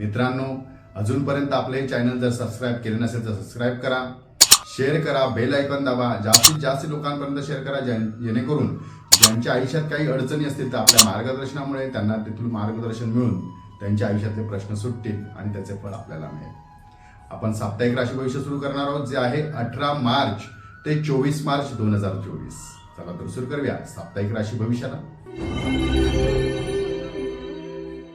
मित्रांनो अजूनपर्यंत आपले चॅनल जर सबस्क्राईब केले नसेल तर सबस्क्राईब करा. शेअर करा बेल आयकॉन दाबा. जास्तीत जास्त लोकांपर्यंत शेअर करा जेणेकरून ज्यांच्या आयुष्यात काही अडचणी असतील तर आपल्या मार्गदर्शनामुळे त्यांना तिथून मार्गदर्शन मिळून त्यांच्या आयुष्यातले प्रश्न सुटतील आणि त्याचे फळ आपल्याला मिळेल. आपण साप्ताहिक राशी भविष्य सुरू करणार आहोत जे आहे अठरा मार्च ते चोवीस मार्च दोन हजार चोवीस. चला तर सुरू करूया साप्ताहिक राशी भविष्याला.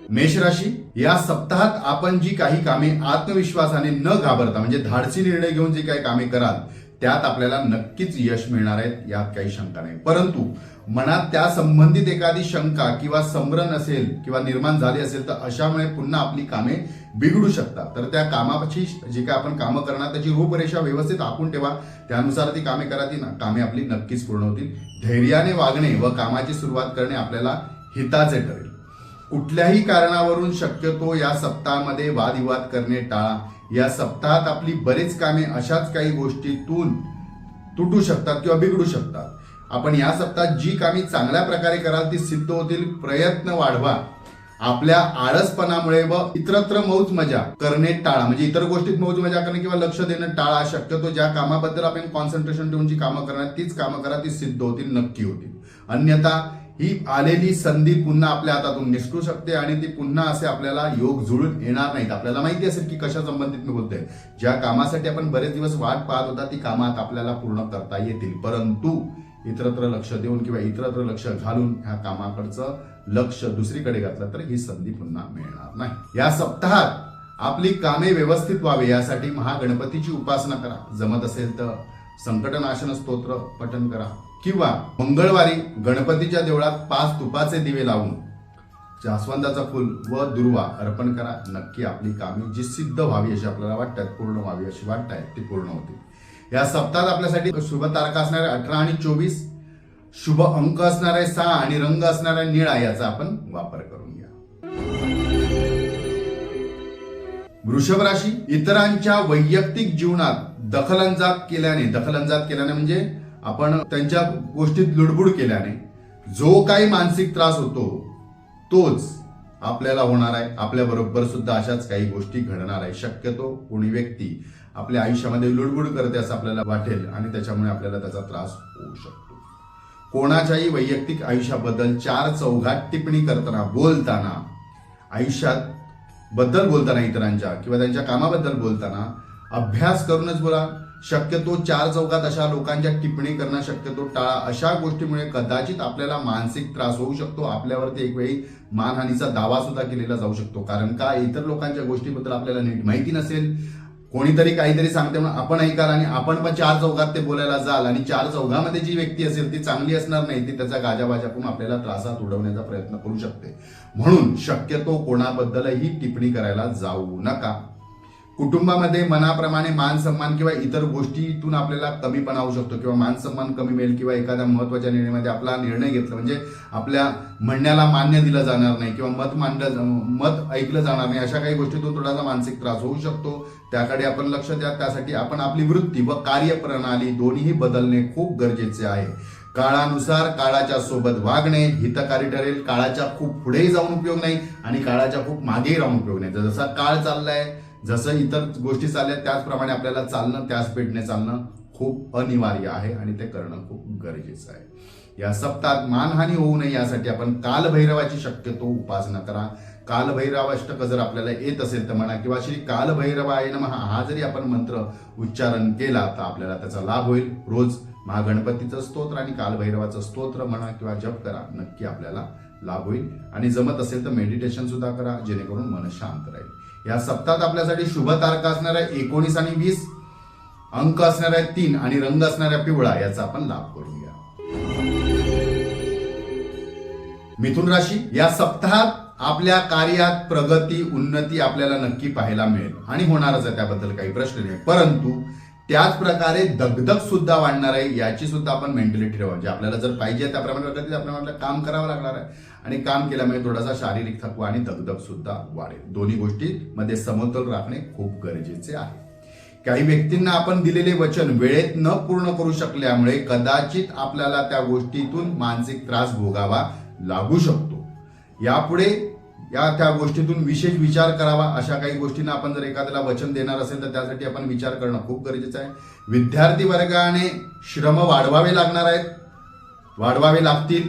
मेष राशी या सप्ताहात आपण जी काही कामे आत्मविश्वासाने न घाबरता म्हणजे धाडसी निर्णय घेऊन जी काही कामे कराल त्यात आपल्याला नक्कीच यश मिळणार आहेत यात काही शंका नाही. परंतु मनात त्या संबंधित एखादी शंका किंवा समरण असेल किंवा निर्माण झाली असेल तर अशामुळे पुन्हा आपली कामे बिघडू शकतात. तर त्या कामाची जी काय आपण कामं करणार त्याची रूपरेषा व्यवस्थित आखून ठेवा. त्यानुसार ती कामे करा ती ना कामे आपली नक्कीच पूर्ण होतील. धैर्याने वागणे व कामाची सुरुवात करणे आपल्याला हिताचे ठरेल. कुठल्याही कारणावरून शक्यतो या सप्ताहामध्ये वादविवाद करणे टाळा. या सप्ताहात आपली बरेच कामे अशाच काही गोष्टीतून तुटू शकतात किंवा बिघडू शकतात. आपण या सप्ताहात जी कामे चांगल्या प्रकारे कराल ती सिद्ध होतील प्रयत्न वाढवा. आपल्या आळसपणामुळे व इतरत्र मौज मजा करणे टाळा. म्हणजे इतर गोष्टीत मौज मजा करणे किंवा लक्ष देणं टाळा. शक्यतो ज्या कामाबद्दल आपण कॉन्सन्ट्रेशन ठेवून जी कामं करणार तीच कामं करा ती सिद्ध होतील नक्की होतील. अन्यथा ही आलेली संधी पुन्हा आपल्या हातातून निसटू शकते आणि ती पुन्हा असे आपल्याला योग जुळून येणार नाहीत. आपल्याला माहिती असेल की कशा संबंधित मी बोलतोय. ज्या कामासाठी आपण बरेच दिवस वाट पाहत होता ती कामात आपल्याला पूर्ण करता येतील. परंतु इतरत्र लक्ष देऊन किंवा इतरत्र लक्ष घालून ह्या कामाकडचं लक्ष दुसरीकडे घातलं तर ही संधी पुन्हा मिळणार नाही. या सप्ताहात आपली कामे व्यवस्थित व्हावे यासाठी महागणपतीची उपासना करा. जमत असेल तर संकटनाशन स्तोत्र पठन करा. किंवा मंगळवारी गणपतीच्या देवळात पाच तुपाचे दिवे लावून जास्वंदाचा फुल व दुर्वा अर्पण करा. नक्की आपली कामे जी सिद्ध व्हावी अशी आपल्याला वाटतात पूर्ण व्हावी अशी वाटत ती पूर्ण होतील या सप्ताहात आपल्यासाठी शुभ तारखा असणार आहे अठरा आणि चोवीस. शुभ अंक असणार आहे सहा आणि रंग असणार आहे निळा याचा आपण वापर करून घ्या वृषभ राशी इतरांच्या वैयक्तिक जीवनात दखलंजात केल्याने दखलंजात केल्याने म्हणजे आपण त्यांच्या गोष्टीत लुडबुड केल्याने जो काही मानसिक त्रास होतो तोच आपल्याला होणार आहे. आपल्या बरोबर सुद्धा अशाच काही गोष्टी घडणार आहे. शक्यतो कोणी व्यक्ती आपल्या आयुष्यामध्ये लुडबुड करते असं आपल्याला वाटेल आणि त्याच्यामुळे आपल्याला त्याचा त्रास होऊ शकतो. कोणाच्याही वैयक्तिक आयुष्याबद्दल चार चौघात टिप्पणी करताना बोलताना आयुष्यात बद्दल बोलताना इतरांच्या किंवा त्यांच्या कामाबद्दल बोलताना अभ्यास करूनच बोला. शक्यतो चार चौकात अशा लोकांच्या टिप्पणी करणं शक्यतो टाळा. अशा गोष्टीमुळे कदाचित आपल्याला मानसिक त्रास होऊ शकतो. आपल्यावरती एक वेळी मानहानीचा दावा सुद्धा केलेला जाऊ शकतो. कारण का? इतर लोकांच्या गोष्टीबद्दल आपल्याला नीट माहिती नसेल. कोणीतरी काहीतरी सांगते म्हणून आपण ऐकाल आणि आपण पण चार चौघात ते बोलायला जाल आणि चार चौघामध्ये जी व्यक्ती असेल ती चांगली असणार नाही ती त्याचा गाजाबाजा करून आपल्याला त्रासात उडवण्याचा प्रयत्न करू शकते. म्हणून शक्यतो कोणाबद्दलही टिप्पणी करायला जाऊ नका. कुटुंबामध्ये मनाप्रमाणे मान सन्मान किंवा इतर गोष्टीतून आपल्याला कमीपणा होऊ शकतो किंवा मान सन्मान कमी मिळेल किंवा एखाद्या महत्त्वाच्या निर्णयामध्ये आपला निर्णय घेतला म्हणजे आपल्या म्हणण्याला मान्य दिलं जाणार नाही किंवा मत मांडलं मत ऐकलं जाणार नाही अशा काही गोष्टीतून थोडासा मानसिक त्रास होऊ शकतो. त्याकडे आपण लक्ष द्या त्यासाठी आपण आपली वृत्ती व कार्यप्रणाली दोन्हीही बदलणे खूप गरजेचे आहे. काळानुसार काळाच्या सोबत वागणे हितकारी ठरेल काळाच्या खूप पुढेही जाऊन उपयोग नाही आणि काळाच्या खूप मागेही राहून उपयोग नाही. जसा काळ चाललाय जसं इतर गोष्टी चालल्या त्याचप्रमाणे आपल्याला चालणं त्याच पेटणे चालणं खूप अनिवार्य आहे आणि ते करणं खूप गरजेचं आहे. या सप्ताहात मानहानी होऊ नये यासाठी आपण कालभैरवाची शक्यतो उपासना करा. कालभैरवाष्टक जर आपल्याला येत असेल तर म्हणा किंवा श्री कालभैरवाय महा हा जरी आपण मंत्र उच्चारण केला तर आपल्याला त्याचा लाभ होईल. रोज महागणपतीचं स्तोत्र आणि कालभैरवाचं स्तोत्र म्हणा किंवा जप करा नक्की आपल्याला लाभ होईल. आणि जमत असेल तर मेडिटेशन सुद्धा करा जेणेकरून मन शांत राहील. या सप्ताहात आपल्यासाठी शुभ तारखा असणाऱ्या एकोणीस आणि वीस अंक असणाऱ्या तीन आणि रंग असणाऱ्या पिवळा याचा आपण लाभ करून घ्या मिथुन राशी या सप्ताहात आपल्या कार्यात प्रगती उन्नती आपल्याला नक्की पाहायला मिळेल. आणि होणारच आहे त्याबद्दल काही प्रश्न नाही. परंतु त्याच प्रकारे दगदग सुद्धा वाढणार आहे याची सुद्धा आपण मेंटॅलिटी ठेवा म्हणजे आपल्याला जर पाहिजे त्याप्रमाणे आपल्याला काम करावं लागणार आहे. आणि काम केल्यामुळे थोडासा शारीरिक थकवा आणि दगदग सुद्धा वाढेल. दोन्ही गोष्टींमध्ये समतोल राखणे खूप गरजेचे आहे. काही व्यक्तींना आपण दिलेले वचन वेळेत न पूर्ण करू शकल्यामुळे कदाचित आपल्याला त्या गोष्टीतून मानसिक त्रास भोगावा लागू शकतो. यापुढे या त्या गोष्टीतून विशेष विचार करावा अशा काही गोष्टींना आपण जर एखाद्याला वचन देणार असेल तर त्यासाठी आपण विचार करणं खूप गरजेचं आहे. विद्यार्थी वर्गाने श्रम वाढवावे लागणार आहेत वाढवावे लागतील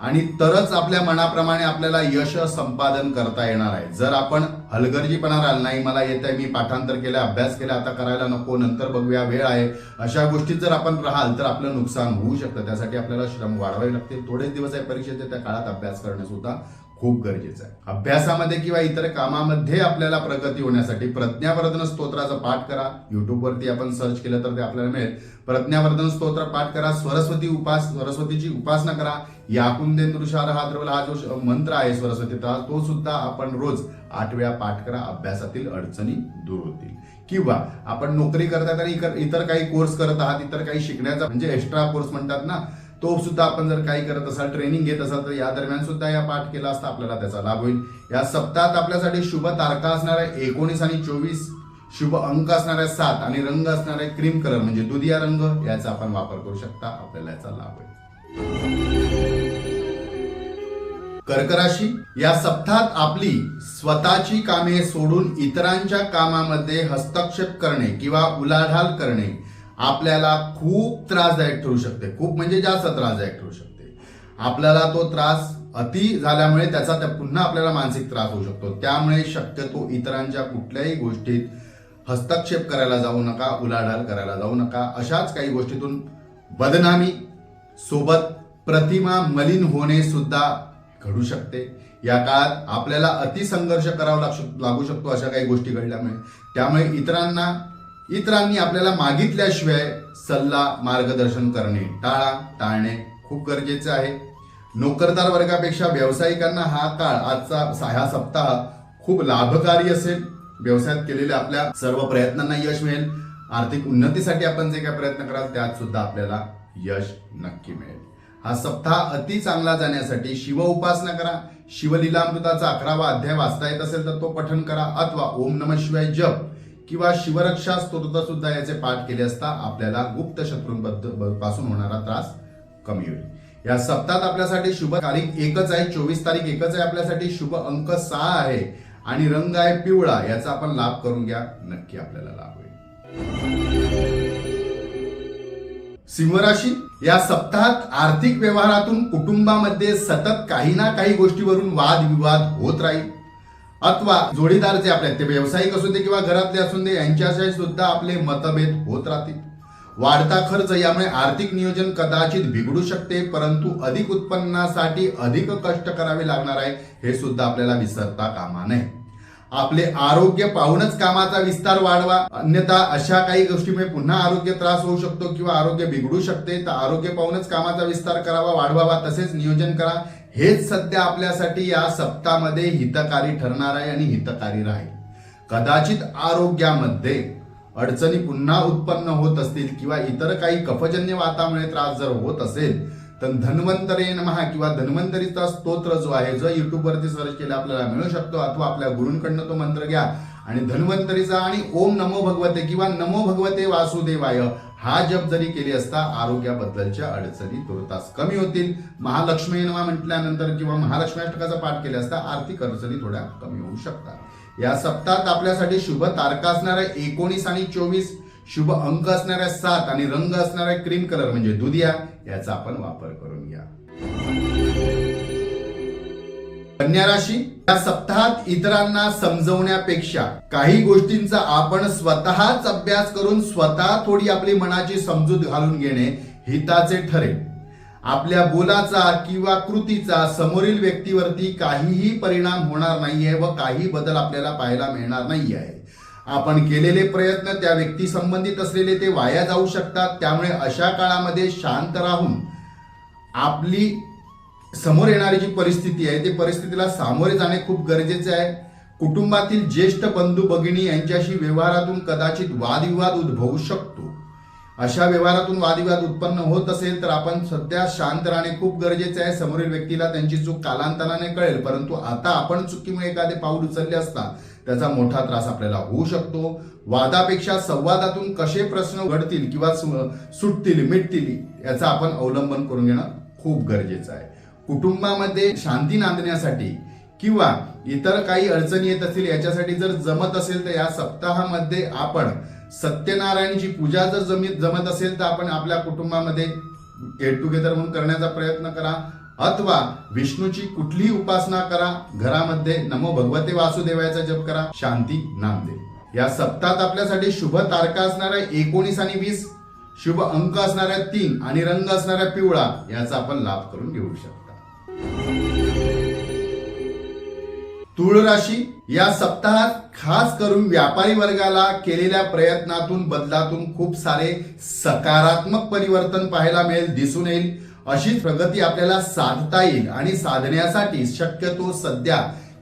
आणि तरच आपल्या मनाप्रमाणे आपल्याला यश संपादन करता येणार आहे. जर आपण हलगर्जीपणा राहिला नाही मला येत आहे मी पाठांतर केलं अभ्यास केला आता करायला नको नंतर बघूया वेळ आहे अशा गोष्टीत जर आपण राहाल तर आपलं नुकसान होऊ शकतं. त्यासाठी आपल्याला श्रम वाढवावे लागतील. थोडेच दिवस आहे परीक्षेचे त्या काळात अभ्यास करणे सुद्धा खूप गरजेचं आहे. अभ्यासामध्ये किंवा इतर कामामध्ये आपल्याला प्रगती होण्यासाठी प्रज्ञावर्धन स्तोत्राचा पाठ करा. युट्यूबवरती आपण सर्च केलं तर ते आपल्याला मिळेल. प्रज्ञावर्धन स्तोत्र पाठ करा. सरस्वती उपास सरस्वतीची उपासना करा. याकुंदेंद्रुषार हा द्रवल हा जो मंत्र आहे सरस्वतीचा तो सुद्धा आपण रोज आठ वेळा पाठ करा. अभ्यासातील अडचणी दूर होतील. किंवा आपण नोकरी करतात आणि इतर काही कोर्स करत आहात इतर काही शिकण्याचा म्हणजे एक्स्ट्रा कोर्स म्हणतात ना तो सुद्धा आपण जर काही करत असाल ट्रेनिंग घेत असाल तर या दरम्यान सुद्धा या पाठ केला असता आपल्याला त्याचा लाभ होईल. या सप्ताहात आपल्यासाठी शुभ तारखा असणाऱ्या एकोणीस आणि चोवीस शुभ अंक असणाऱ्या सात आणि रंग असणारे क्रीम कलर म्हणजे दुधिया रंग याचा आपण वापर करू शकता. आपल्याला याचा लाभ होईल. कर्क राशी या सप्ताहात आपली स्वतःची कामे सोडून इतरांच्या कामामध्ये हस्तक्षेप करणे किंवा उलाढाल करणे आपल्याला खूप त्रासदायक ठरू शकते. खूप म्हणजे जास्त त्रासदायक ठरू शकते. आपल्याला तो त्रास अति झाल्यामुळे त्याचा त्या- पुन्हा आपल्याला मानसिक त्रास होऊ शकतो. त्यामुळे शक्यतो इतरांच्या कुठल्याही गोष्टीत हस्तक्षेप करायला जाऊ नका उलाढाल करायला जाऊ नका. अशाच काही गोष्टीतून बदनामी सोबत प्रतिमा मलिन होणे सुद्धा घडू शकते. या काळात आपल्याला अतिसंघर्ष करावा लागू शकतो अशा काही गोष्टी घडल्यामुळे. त्यामुळे इतरांना इतरांनी आपल्याला मागितल्याशिवाय सल्ला मार्गदर्शन करणे टाळा टाळणे खूप गरजेचे आहे. नोकरदार वर्गापेक्षा व्यावसायिकांना हा काळ आजचा हा सप्ताह खूप लाभकारी असेल. व्यवसायात केलेल्या आपल्या सर्व प्रयत्नांना यश मिळेल. आर्थिक उन्नतीसाठी आपण जे काय प्रयत्न कराल त्यात सुद्धा आपल्याला यश नक्की मिळेल. हा सप्ताह अति चांगला जाण्यासाठी शिव उपासना करा. शिवलीलामृताचा अकरावा अध्याय वाचता येत असेल तर तो पठन करा. अथवा ओम नम शिवाय जप. किंवा शिवरक्षा स्तोत्र सुद्धा याचे पाठ केले असता आपल्याला गुप्त शत्रूंबद्दलपासून होणारा त्रास कमी होईल. या सप्ताहात आपल्यासाठी शुभ तारीख एकच आहे चोवीस तारीख एकच आहे आपल्यासाठी शुभ अंक सहा आहे आणि रंग आहे पिवळा याचा आपण लाभ करून घ्या नक्की आपल्याला लाभ होईल. सिंहराशी या सप्ताहात आर्थिक व्यवहारातून कुटुंबामध्ये सतत काही ना काही गोष्टीवरून वादविवाद होत राहील. अथवा जोडीदार जे आपले ते व्यावसायिक असू दे किंवा घरातले असू दे यांच्याशी सुद्धा आपले मतभेद होत राहतील. वाढता खर्च यामुळे आर्थिक नियोजन कदाचित बिघडू शकते परंतु अधिक उत्पन्नासाठी अधिक कष्ट करावे लागणार आहे हे सुद्धा आपल्याला विसरता कामा नये. आपले आरोग्य पाहूनच कामाचा विस्तार वाढवा. अन्यथा अशा काही गोष्टीमुळे पुन्हा आरोग्य त्रास होऊ शकतो किंवा आरोग्य बिघडू शकते तर आरोग्य पाहूनच कामाचा विस्तार करावा वाढवावा तसेच नियोजन करा. हेच सध्या आपल्यासाठी या सप्तामध्ये हितकारी ठरणार आहे आणि हितकारी राहील. कदाचित आरोग्यामध्ये अडचणी पुन्हा उत्पन्न होत असतील किंवा इतर काही कफजन्य वातामुळे त्रास जर होत असेल तर धन्वंतरे नमहा किंवा धन्वंतरीचा स्तोत्र जो आहे जो युट्यूबवरती सर्च केला आपल्याला मिळू शकतो अथवा आपल्या गुरूंकडनं तो मंत्र घ्या. आणि धन्वंतरीचा आणि ओम नमो भगवते किंवा नमो भगवते वासुदेवाय हा जप जरी केली असता आरोग्याबद्दलच्या अडचणी तुर्तास कमी होतील. महालक्ष्मी नमा म्हटल्यानंतर किंवा महालक्ष्मी अष्टकाचा पाठ केला असता आर्थिक अडचणी थोड्या कमी होऊ शकतात. या सप्ताहात आपल्यासाठी शुभ तारखा असणाऱ्या एकोणीस आणि चोवीस शुभ अंक असणाऱ्या सात आणि रंग असणाऱ्या क्रीम कलर म्हणजे दुधिया याचा आपण वापर करू कन्या राशी या सप्ताहात इतरांना समजवण्यापेक्षा काही गोष्टींचा आपण स्वतःच अभ्यास करून स्वतः थोडी आपली मनाची समजूत घालून घेणे हिताचे ठरेल. आपल्या बोलाचा किंवा कृतीचा समोरील व्यक्तीवरती काहीही परिणाम होणार नाहीये व काही बदल आपल्याला पाहायला मिळणार नाही आहे आपण केलेले प्रयत्न त्या व्यक्ती संबंधित असलेले ते वाया जाऊ शकतात. त्यामुळे अशा काळामध्ये शांत राहून आपली समोर येणारी जी परिस्थिती आहे ते परिस्थितीला सामोरे जाणे खूप गरजेचे आहे. कुटुंबातील ज्येष्ठ बंधू भगिनी यांच्याशी व्यवहारातून कदाचित वादविवाद उद्भवू शकतो. अशा व्यवहारातून वादविवाद उत्पन्न होत असेल तर आपण सध्या शांत राहणे खूप गरजेचे आहे. समोरील व्यक्तीला त्यांची चूक कालांतराने कळेल परंतु आता आपण चुकीमुळे एखादे पाऊल उचलले असता त्याचा मोठा त्रास आपल्याला होऊ शकतो. वादापेक्षा संवादातून कसे प्रश्न घडतील किंवा सु- सुटतील मिटतील याचा आपण अवलंबन करून घेणं खूप गरजेचं आहे. कुटुंबामध्ये शांती नांदण्यासाठी किंवा इतर काही अडचणी येत असतील याच्यासाठी जर जमत असेल तर या सप्ताहामध्ये आपण सत्यनारायणची पूजा जर जमीत जमत असेल तर आपण आपल्या कुटुंबामध्ये गेट टुगेदर म्हणून करण्याचा प्रयत्न करा. अथवा विष्णूची कुठलीही उपासना करा. घरामध्ये नमो भगवते वासुदेवाचा जप करा. शांती नांदे. या सप्ताहात आपल्यासाठी शुभ तारका असणाऱ्या एकोणीस आणि वीस शुभ अंक असणाऱ्या तीन आणि रंग असणाऱ्या पिवळा याचा आपण लाभ करून घेऊ शकतो. तुळ राशी या सप्ताहात खास करून व्यापारी वर्गाला केलेल्या प्रयत्नातून बदलातून खूप सारे सकारात्मक परिवर्तन पाहायला मिळेल दिसून येईल. अशीच प्रगती आपल्याला साधता येईल आणि साधण्यासाठी शक्यतो सध्या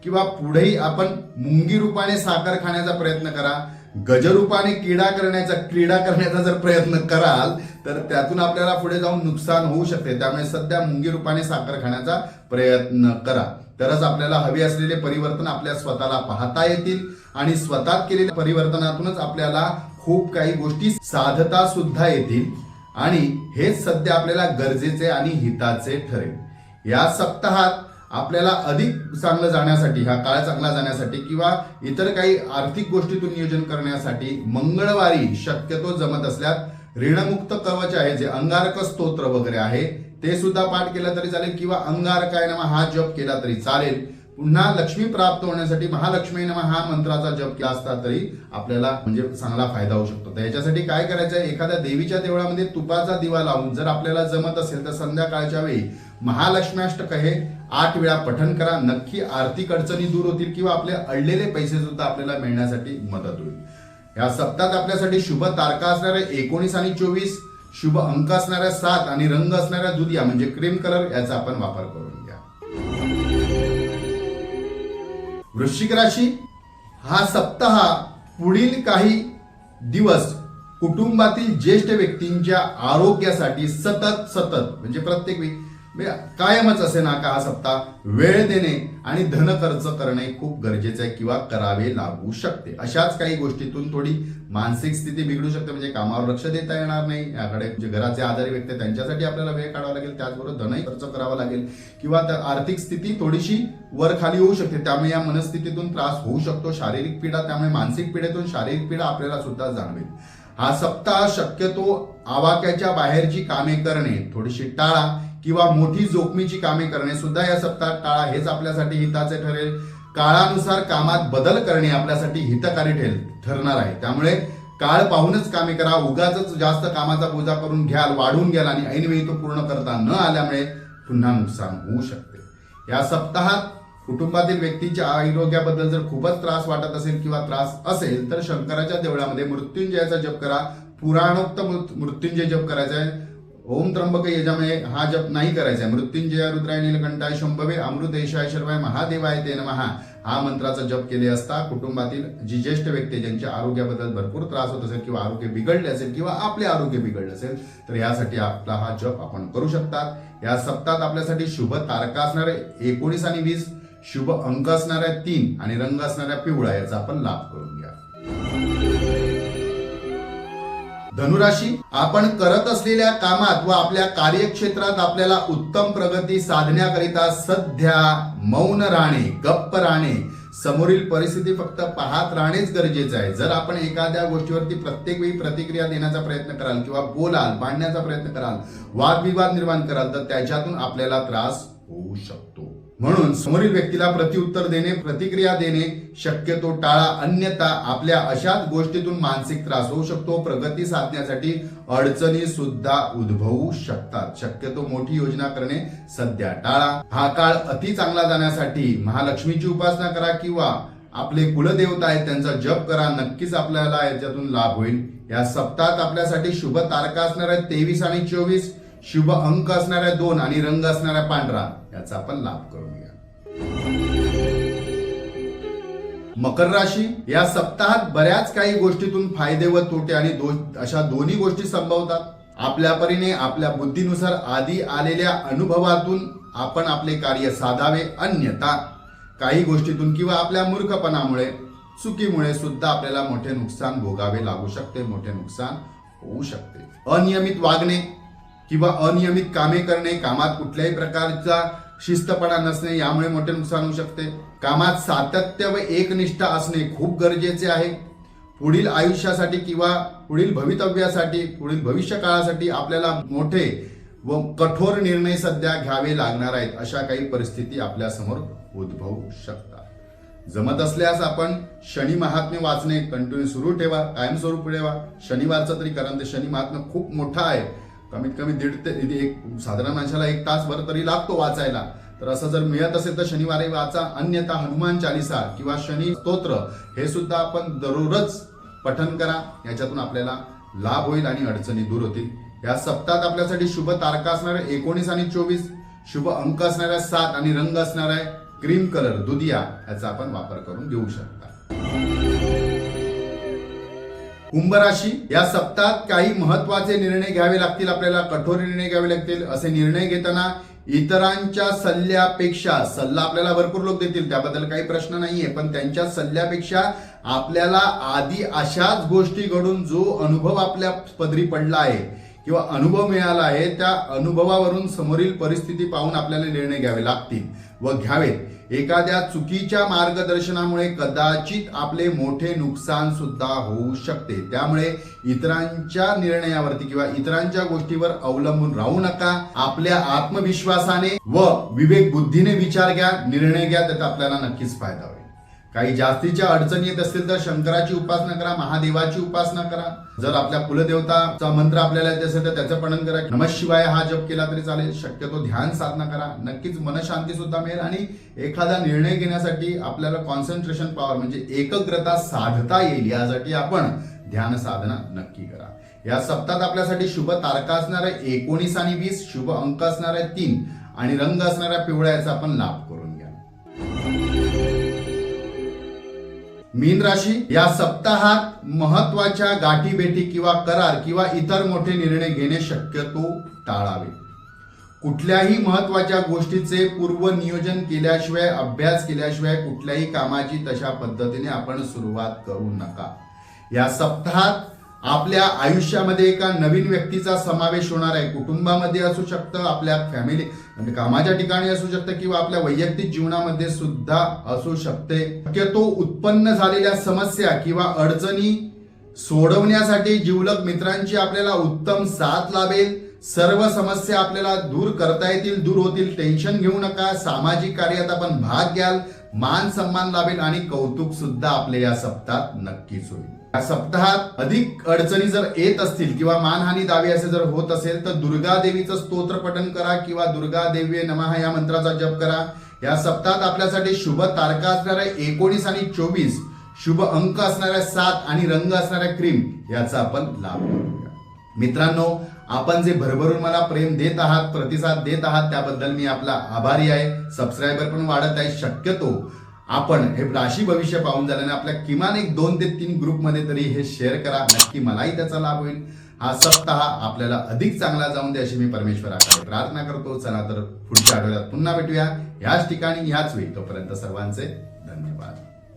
किंवा पुढेही आपण मुंगी रूपाने साखर खाण्याचा प्रयत्न करा. गजरूपाने क्रीडा करण्याचा क्रीडा करण्याचा जर प्रयत्न कराल तर त्यातून आपल्याला पुढे जाऊन नुकसान होऊ शकते. त्यामुळे सध्या मुंगी रूपाने साखर खाण्याचा प्रयत्न करा. तरच आपल्याला हवे असलेले परिवर्तन आपल्या स्वतःला पाहता येतील आणि स्वतः केलेल्या परिवर्तनातूनच आपल्याला खूप काही गोष्टी साधता सुद्धा येतील. आणि हेच सध्या आपल्याला गरजेचे आणि हिताचे ठरेल. या सप्ताहात आपल्याला अधिक चांगलं जाण्यासाठी हा काळ चांगला जाण्यासाठी किंवा इतर काही आर्थिक गोष्टीतून नियोजन करण्यासाठी मंगळवारी शक्यतो जमत असल्यास ऋणमुक्त कवच आहे जे अंगारक स्तोत्र वगैरे आहे ते सुद्धा पाठ केलं तरी चालेल किंवा अंगारकाय नमा हा जप केला तरी चालेल. पुन्हा लक्ष्मी प्राप्त होण्यासाठी महालक्ष्मी नमा हा मंत्राचा जप केला असता तरी आपल्याला म्हणजे चांगला फायदा होऊ शकतो. तर याच्यासाठी काय करायचं? आहे एखाद्या देवीच्या देवळामध्ये तुपाचा दिवा लावून जर आपल्याला जमत असेल तर संध्याकाळच्या वेळी महालक्ष्म्याष्टक हे आठ वेळा पठण करा नक्की आर्थिक अडचणी दूर होतील किंवा आपले अडलेले पैसे सुद्धा आपल्याला मिळण्यासाठी मदत होईल. या सप्ताहात आपल्यासाठी शुभ तारका असणाऱ्या एकोणीस आणि चोवीस शुभ अंक असणाऱ्या सात आणि रंग असणाऱ्या दुधिया म्हणजे क्रीम कलर याचा आपण वापर करून घ्या. वृश्चिक राशी हा सप्ताह पुढील काही दिवस कुटुंबातील ज्येष्ठ व्यक्तींच्या आरोग्यासाठी सतत सतत म्हणजे प्रत्येक वेळी कायमच असे ना का हा सप्ताह. वेळ देणे आणि धन खर्च करणे खूप गरजेचे आहे किंवा करावे लागू शकते. अशाच काही गोष्टीतून थोडी मानसिक स्थिती बिघडू शकते म्हणजे कामावर लक्ष देता येणार नाही. याकडे म्हणजे घराचे आजारी व्यक्ती त्यांच्यासाठी आपल्याला वेळ काढावा लागेल. त्याचबरोबर धनही खर्च करावा लागेल. किंवा त्या आर्थिक स्थिती थोडीशी वर खाली होऊ शकते. त्यामुळे या मनस्थितीतून त्रास होऊ शकतो. शारीरिक पीडा त्यामुळे मानसिक पीडेतून शारीरिक पीडा आपल्याला सुद्धा जाणवेल. हा सप्ताह शक्यतो आवाक्याच्या बाहेरची कामे करणे थोडीशी टाळा किंवा मोठी जोखमीची कामे करणे सुद्धा या सप्ताहात टाळा हेच आपल्यासाठी हिताचे ठरेल. काळानुसार कामात बदल करणे आपल्यासाठी हितकारी ठरेल ठरणार आहे. त्यामुळे काळ पाहूनच कामे करा. उगाच जास्त कामाचा बोजा करून घ्याल वाढून घ्याल आणि ऐनवेळी तो पूर्ण करता न आल्यामुळे पुन्हा नुकसान होऊ शकते. या सप्ताहात कुटुंबातील व्यक्तीच्या आरोग्याबद्दल जर खूपच त्रास वाटत असेल किंवा त्रास असेल तर शंकराच्या देवळामध्ये मृत्युंजयाचा जप करा. पुराणोक्त मृत्युंजय जप करायचा आहे. ओम त्र्यंबक यजामय हा जप नाही करायचा. आहे मृत्युंजय रुद्राय नीलकंठाय शंभवे अमृतेशाय शर्वाय महादेवाय ते महा हा मंत्राचा जप केले असता कुटुंबातील जी ज्येष्ठ व्यक्ती ज्यांच्या आरोग्याबद्दल भरपूर त्रास होत असेल किंवा आरोग्य बिघडले असेल किंवा आपले आरोग्य बिघडले असेल तर यासाठी आपला हा जप आपण करू शकतात. या सप्तात आपल्यासाठी शुभ तारका असणारे एकोणीस आणि वीस. शुभ अंक असणाऱ्या तीन आणि रंग असणाऱ्या पिवळा याचा आपण लाभ करून घ्या. धनुराशी आपण करत असलेल्या कामात व आपल्या कार्यक्षेत्रात आपल्याला उत्तम प्रगती साधण्याकरिता सध्या मौन राहणे गप्प राहणे समोरील परिस्थिती फक्त पाहत राहणेच गरजेचं आहे. जर आपण एखाद्या गोष्टीवरती प्रत्येक वेळी प्रतिक्रिया देण्याचा प्रयत्न कराल किंवा बोलाल मांडण्याचा प्रयत्न कराल वादविवाद निर्माण कराल तर त्याच्यातून आपल्याला त्रास होऊ शकतो. म्हणून समोरील व्यक्तीला प्रतिउत्तर देणे प्रतिक्रिया देणे शक्यतो टाळा. अन्यथा आपल्या अशाच गोष्टीतून मानसिक त्रास होऊ शकतो. प्रगती साधण्यासाठी अडचणी सुद्धा उद्भवू शकतात. शक्यतो मोठी योजना करणे सध्या टाळा. हा काळ अति चांगला जाण्यासाठी महालक्ष्मीची उपासना करा किंवा आपले कुलदेवता आहेत त्यांचा जप करा. नक्कीच आपल्याला याच्यातून लाभ होईल. या सप्ताहात आपल्यासाठी शुभ तारका असणार आहेत तेवीस आणि चोवीस. शुभ अंक असणाऱ्या दोन आणि रंग असणाऱ्या पांढरा याचा आपण लाभ करून घ्या. मकर राशी या सप्ताहात बऱ्याच काही गोष्टीतून फायदे व तोटे आणि दो- अशा दोन्ही गोष्टी संभवतात. आपल्या परीने आपल्या बुद्धीनुसार आधी आलेल्या अनुभवातून आपण आपले कार्य साधावे अन्यथा काही गोष्टीतून किंवा आपल्या मूर्खपणामुळे चुकीमुळे सुद्धा आपल्याला मोठे नुकसान भोगावे लागू शकते मोठे नुकसान होऊ शकते. अनियमित वागणे किंवा अनियमित कामे करणे कामात कुठल्याही प्रकारचा शिस्तपणा नसणे यामुळे मोठे नुकसान होऊ शकते. कामात सातत्य व एकनिष्ठा असणे खूप गरजेचे आहे. पुढील आयुष्यासाठी किंवा पुढील भवितव्यासाठी पुढील भविष्य काळासाठी आपल्याला मोठे व कठोर निर्णय सध्या घ्यावे लागणार आहेत अशा काही परिस्थिती आपल्यासमोर उद्भवू शकतात. जमत असल्यास आपण शनी महात्म्य वाचणे कंटिन्यू सुरू ठेवा कायमस्वरूप ठेवा. शनिवारचं तरी कारण ते शनी महात्म्य खूप मोठा आहे. कमीत कमी दीड ते एक साधारण माणसाला एक तासभर तरी लागतो वाचायला. तर असं जर मिळत असेल तर शनिवारी वाचा अन्यथा हनुमान चालिसा किंवा शनी स्तोत्र हे सुद्धा आपण दररोज पठन करा. याच्यातून आपल्याला लाभ होईल आणि अडचणी दूर होतील. या सप्ताहात आपल्यासाठी शुभ तारखा असणाऱ्या एकोणीस आणि चोवीस शुभ अंक असणाऱ्या सात आणि रंग असणाऱ्या क्रीम कलर दुधिया याचा आपण वापर करून घेऊ शकता. कुंभ राशी या सप्ताहात काही महत्त्वाचे निर्णय घ्यावे लागतील आपल्याला कठोर निर्णय घ्यावे लागतील. असे निर्णय घेताना इतरांच्या सल्ल्यापेक्षा सल्ला आपल्याला भरपूर लोक देतील त्याबद्दल काही प्रश्न नाहीये पण त्यांच्या सल्ल्यापेक्षा आपल्याला आधी अशाच गोष्टी घडून जो अनुभव आपल्या पदरी पडला आहे किंवा अनुभव मिळाला आहे त्या अनुभवावरून समोरील परिस्थिती पाहून आपल्याला निर्णय घ्यावे लागतील व घ्यावेत. एखाद्या चुकीच्या मार्गदर्शनामुळे कदाचित आपले मोठे नुकसान सुद्धा होऊ शकते. त्यामुळे इतरांच्या निर्णयावरती किंवा इतरांच्या गोष्टीवर अवलंबून राहू नका. आपल्या आत्मविश्वासाने व विवेक बुद्धीने विचार घ्या निर्णय घ्या त्याचा आपल्याला नक्कीच फायदा होईल. काही जास्तीच्या अडचणी येत असतील तर शंकराची उपासना करा महादेवाची उपासना करा. जर आपल्या कुलदेवताचा मंत्र आपल्याला येत असेल तर त्याचं पठण करा. नमः शिवाय हा जप केला तरी चालेल. शक्यतो ध्यान साधना करा. नक्कीच मनशांती सुद्धा मिळेल आणि एखादा निर्णय घेण्यासाठी आपल्याला कॉन्सन्ट्रेशन पॉवर म्हणजे एकग्रता साधता येईल यासाठी आपण ध्यान साधना नक्की करा. या सप्तात आपल्यासाठी शुभ तारका असणार आहे एकोणीस आणि वीस शुभ अंक असणार आहे तीन आणि रंग असणाऱ्या पिवळ्याचा आपण लाभ करू. मीन राशी या सप्ताहात महत्त्वाच्या गाठीभेटी किंवा करार किंवा इतर मोठे निर्णय घेणे शक्यतो टाळावे. कुठल्याही महत्त्वाच्या गोष्टीचे पूर्व नियोजन केल्याशिवाय अभ्यास केल्याशिवाय कुठल्याही कामाची तशा पद्धतीने आपण सुरुवात करू नका. या सप्ताहात आपल्या आयुष्यामध्ये एका नवीन व्यक्तीचा समावेश होणार आहे. कुटुंबामध्ये असू शकतं आपल्या फॅमिली म्हणजे कामाच्या ठिकाणी असू शकतं किंवा आपल्या वैयक्तिक जीवनामध्ये सुद्धा असू शकते. शक्यतो उत्पन्न झालेल्या समस्या किंवा अडचणी सोडवण्यासाठी जिवलग मित्रांची आपल्याला उत्तम साथ लाभेल. सर्व समस्या आपल्याला दूर करता येतील दूर होतील. टेन्शन घेऊ नका. सामाजिक कार्यात आपण भाग घ्याल. मान सन्मान लाभेल आणि कौतुक सुद्धा आपले या सप्ताहात नक्कीच होईल. या सप्ताहात अधिक अडचणी जर येत असतील किंवा मानहानी दावे असे जर होत असेल तर दुर्गा देवीचं स्तोत्र पठन करा किंवा दुर्गा देवी नमः या मंत्राचा जप करा. या सप्ताहात आपल्यासाठी शुभ तारखा असणाऱ्या एकोणीस आणि चोवीस शुभ अंक असणाऱ्या सात आणि रंग असणाऱ्या क्रीम याचा आपण लाभ मित्रांनो आपण जे भरभरून मला प्रेम देत आहात प्रतिसाद देत आहात त्याबद्दल मी आपला आभारी आहे. सबस्क्रायबर पण वाढत आहे शक्यतो आपण हे राशी भविष्य पाहून झाल्याने आपल्या किमान एक दोन ते तीन ग्रुपमध्ये तरी हे शेअर करा. नक्की मलाही त्याचा लाभ होईल. हा सप्ताह आपल्याला अधिक चांगला जाऊन दे अशी मी परमेश्वराकडे प्रार्थना करतो. चला तर पुढच्या आठवड्यात पुन्हा भेटूया. ह्याच ठिकाणी ह्याच वेळी. तोपर्यंत सर्वांचे धन्यवाद.